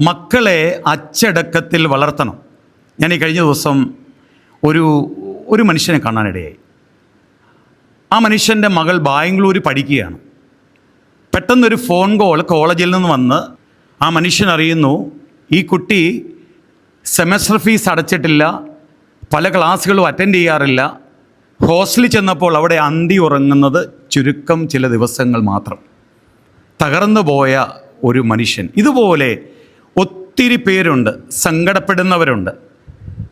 മക്കളെ അച്ചടക്കത്തിൽ വളർത്തണം. ഞാൻ ഈ കഴിഞ്ഞ ദിവസം ഒരു ഒരു മനുഷ്യനെ കാണാനിടയായി. ആ മനുഷ്യന്റെ മകൾ ബാംഗ്ലൂർ പഠിക്കുകയാണ്. പെട്ടെന്നൊരു ഫോൺ കോൾ കോളേജിൽ നിന്ന് വന്ന് ആ മനുഷ്യൻ അറിയുന്നു ഈ കുട്ടി സെമസ്റ്റർ ഫീസ് അടച്ചിട്ടില്ല പല ക്ലാസ്സുകളും അറ്റൻഡ് ചെയ്യാറില്ല. ഹോസ്റ്റലിൽ ചെന്നപ്പോൾ അവിടെ അന്തി ഉറങ്ങുന്നത് ചുരുക്കം ചില ദിവസങ്ങൾ മാത്രം. തകർന്നു പോയ ഒരു മനുഷ്യൻ. ഇതുപോലെ ഒത്തിരി പേരുണ്ട് സങ്കടപ്പെടുന്നവരുണ്ട്.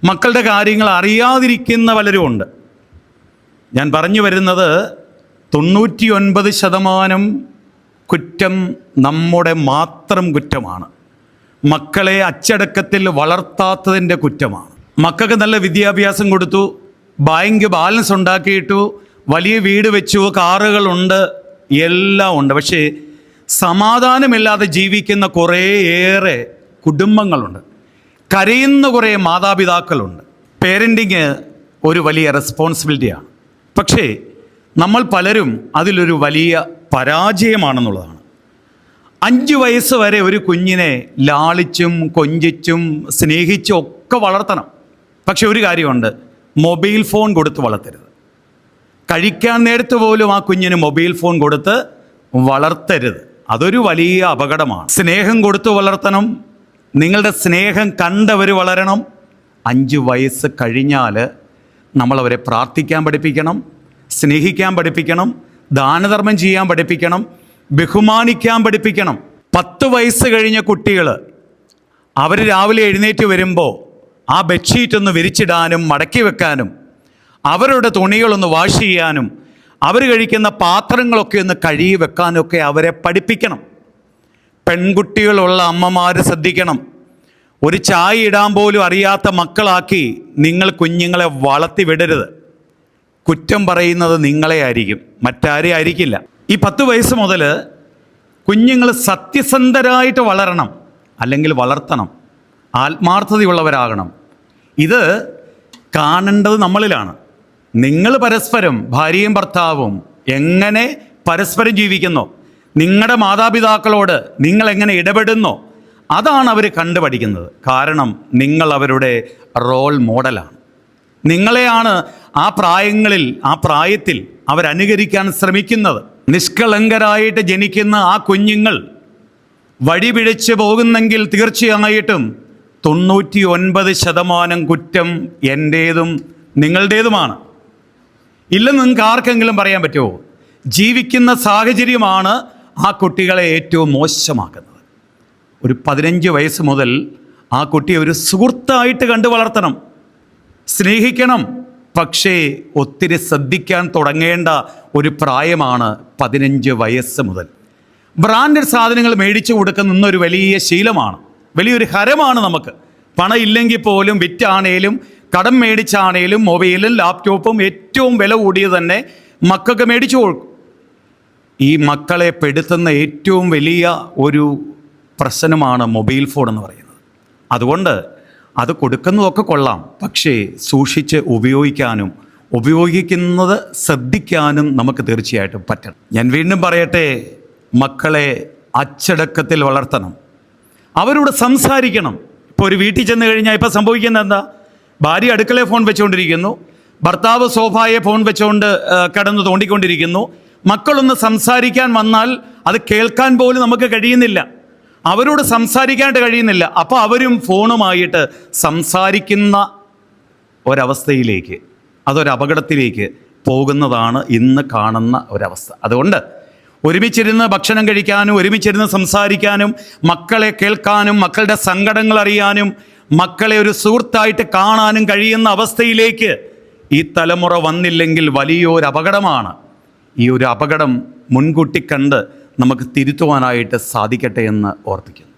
മക്കളുടെ കാര്യങ്ങൾ അറിയാതിരിക്കുന്ന പലരുമുണ്ട് ഞാൻ പറഞ്ഞു വരുന്നത് തൊണ്ണൂറ്റി ഒൻപത് ശതമാനം കുറ്റം നമ്മുടെ മാത്രം കുറ്റമാണ്. മക്കളെ അച്ചടക്കത്തിൽ വളർത്താത്തതിന്റെ കുറ്റമാണ്. മക്കൾക്ക് നല്ല വിദ്യാഭ്യാസം കൊടുത്തു ബാങ്ക് ബാലൻസ് ഉണ്ടാക്കിയിട്ടു വലിയ വീട് വെച്ചു കാറുകളുണ്ട് എല്ലാം ഉണ്ട്. പക്ഷേ സമാധാനമില്ലാതെ ജീവിക്കുന്ന കുറേയേറെ കുടുംബങ്ങളുണ്ട്. കരയുന്ന കുറേ മാതാപിതാക്കളുണ്ട്. പേരന്റിങ് ഒരു വലിയ റെസ്പോൺസിബിലിറ്റിയാണ് പക്ഷേ നമ്മൾ പലരും അതിലൊരു വലിയ പരാജയമാണെന്നുള്ളതാണ്. അഞ്ച് വയസ്സ് വരെ ഒരു കുഞ്ഞിനെ ലാളിച്ചും കൊഞ്ചിച്ചും സ്നേഹിച്ചും ഒക്കെ വളർത്തണം. പക്ഷെ ഒരു കാര്യമുണ്ട്. മൊബൈൽ ഫോൺ കൊടുത്ത് വളർത്തരുത്. കഴിക്കാൻ നേരത്ത് പോലും ആ കുഞ്ഞിന് മൊബൈൽ ഫോൺ കൊടുത്ത് വളർത്തരുത്. അതൊരു വലിയ അപകടമാണ്. സ്നേഹം കൊടുത്തു വളർത്തണം. നിങ്ങളുടെ സ്നേഹം കണ്ടവർ വളരണം. അഞ്ച് വയസ്സ് കഴിഞ്ഞാൽ നമ്മളവരെ പ്രാർത്ഥിക്കാൻ പഠിപ്പിക്കണം സ്നേഹിക്കാൻ പഠിപ്പിക്കണം ദാനധർമ്മം ചെയ്യാൻ പഠിപ്പിക്കണം ബഹുമാനിക്കാൻ പഠിപ്പിക്കണം. പത്ത് വയസ്സ് കഴിഞ്ഞ കുട്ടികൾ അവർ രാവിലെ എഴുന്നേറ്റ് വരുമ്പോൾ ആ ബെഡ്ഷീറ്റ് ഒന്ന് വിരിച്ചിടാനും മടക്കി വെക്കാനും അവരുടെ തുണികളൊന്ന് വാഷ് ചെയ്യാനും അവർ കഴിക്കുന്ന പാത്രങ്ങളൊക്കെ ഒന്ന് കഴുകി വെക്കാനൊക്കെ അവരെ പഠിപ്പിക്കണം. പെൺകുട്ടികളുള്ള അമ്മമാർ ശ്രദ്ധിക്കണം. ഒരു ചായ ഇടാൻ പോലും അറിയാത്ത മക്കളാക്കി നിങ്ങൾ കുഞ്ഞുങ്ങളെ വളർത്തി വിടരുത്. കുറ്റം പറയുന്നത് നിങ്ങളെ ആയിരിക്കും മറ്റാരെ ആയിരിക്കില്ല. ഈ പത്ത് വയസ്സ് മുതൽ കുഞ്ഞുങ്ങൾ സത്യസന്ധരായിട്ട് വളരണം അല്ലെങ്കിൽ വളർത്തണം ആത്മാർത്ഥതയുള്ളവരാകണം. ഇത് കാണേണ്ടത് നമ്മളിലാണ്. നിങ്ങൾ പരസ്പരം ഭാര്യയും ഭർത്താവും എങ്ങനെ പരസ്പരം ജീവിക്കുന്നോ? നിങ്ങളുടെ മാതാപിതാക്കളോട് നിങ്ങൾ എങ്ങനെ ഇടപെടുന്നോ? അതാണ് അവർ കണ്ടുപഠിക്കുന്നത്. കാരണം നിങ്ങൾ അവരുടെ റോൾ മോഡലാണ് നിങ്ങളെയാണ് ആ പ്രായങ്ങളിൽ ആ പ്രായത്തിൽ അവരനുകരിക്കാൻ ശ്രമിക്കുന്നത്. നിഷ്കളങ്കരായിട്ട് ജനിക്കുന്ന ആ കുഞ്ഞുങ്ങൾ വഴി പിഴച്ച് പോകുന്നെങ്കിൽ തീർച്ചയായിട്ടും തൊണ്ണൂറ്റി ഒൻപത് ശതമാനം കുറ്റം എന്റേതും നിങ്ങളുടേതുമാണ്. ഇല്ലെന്ന് നിങ്ങൾക്ക് ആർക്കെങ്കിലും പറയാൻ പറ്റുമോ? ജീവിക്കുന്ന സാഹചര്യമാണ് ആ കുട്ടികളെ ഏറ്റവും മോശമാക്കുന്നത്. ഒരു പതിനഞ്ച് വയസ്സ് മുതൽ ആ കുട്ടിയെ ഒരു സുഹൃത്തായിട്ട് കണ്ടു വളർത്തണം. സ്നേഹിക്കണം. പക്ഷേ ഒത്തിരി ശ്രദ്ധിക്കാൻ തുടങ്ങേണ്ട ഒരു പ്രായമാണ് പതിനഞ്ച് വയസ്സ് മുതൽ. ബ്രാൻഡഡ് സാധനങ്ങൾ മേടിച്ചു കൊടുക്കുന്ന ഒരു വലിയ ശീലമാണ്. വലിയൊരു ഹരമാണ് നമുക്ക്. പണം ഇല്ലെങ്കിൽ പോലും വിറ്റാണേലും കടം മേടിച്ചാണേലും മൊബൈലും ലാപ്ടോപ്പും ഏറ്റവും വില കൂടിയത് തന്നെ മക്കൾക്ക് മേടിച്ചു കൊടുക്കും. ഈ മക്കളെ പെടുത്തുന്ന ഏറ്റവും വലിയ ഒരു പ്രശ്നമാണ് മൊബൈൽ ഫോൺ എന്ന് പറയുന്നത്. അതുകൊണ്ട് അത് കൊടുക്കുന്നതൊക്കെ കൊള്ളാം. പക്ഷേ സൂക്ഷിച്ച് ഉപയോഗിക്കാനും ഉപയോഗിക്കുന്നത് ശ്രദ്ധിക്കാനും നമുക്ക് തീർച്ചയായിട്ടും പറ്റണം. ഞാൻ വീണ്ടും പറയട്ടെ മക്കളെ അച്ചടക്കത്തിൽ വളർത്തണം. അവരോട് സംസാരിക്കണം. ഇപ്പോൾ ഒരു വീട്ടിൽ ചെന്ന് കഴിഞ്ഞാൽ ഇപ്പോൾ സംഭവിക്കുന്നത് എന്താ? ഭാര്യ അടുക്കളയെ ഫോൺ വെച്ചുകൊണ്ടിരിക്കുന്നു ഭർത്താവ് സോഫായെ ഫോൺ വെച്ചുകൊണ്ട് കിടന്ന് തോണ്ടിക്കൊണ്ടിരിക്കുന്നു. മക്കളൊന്ന് സംസാരിക്കാൻ വന്നാൽ അത് കേൾക്കാൻ പോലും നമുക്ക് കഴിയുന്നില്ല. അവരോട് സംസാരിക്കാനായിട്ട് കഴിയുന്നില്ല. അപ്പോൾ അവരും ഫോണുമായിട്ട് സംസാരിക്കുന്ന ഒരവസ്ഥയിലേക്ക് അതൊരപകടത്തിലേക്ക് പോകുന്നതാണ് ഇന്ന് കാണുന്ന ഒരവസ്ഥ. അതുകൊണ്ട് ഒരുമിച്ചിരുന്ന് ഭക്ഷണം കഴിക്കാനും ഒരുമിച്ചിരുന്ന് സംസാരിക്കാനും മക്കളെ കേൾക്കാനും മക്കളുടെ സങ്കടങ്ങൾ അറിയാനും മക്കളെ ഒരു സുഹൃത്തായിട്ട് കാണാനും കഴിയുന്ന അവസ്ഥയിലേക്ക് ഈ തലമുറ വന്നില്ലെങ്കിൽ വലിയൊരു അപകടമാണ് ഈ ഒരു അപകടം മുൻകൂട്ടി കണ്ട് നമുക്ക് തിരുത്തുവാനായിട്ട് സാധിക്കട്ടെ എന്ന് ഓർപ്പിക്കുന്നു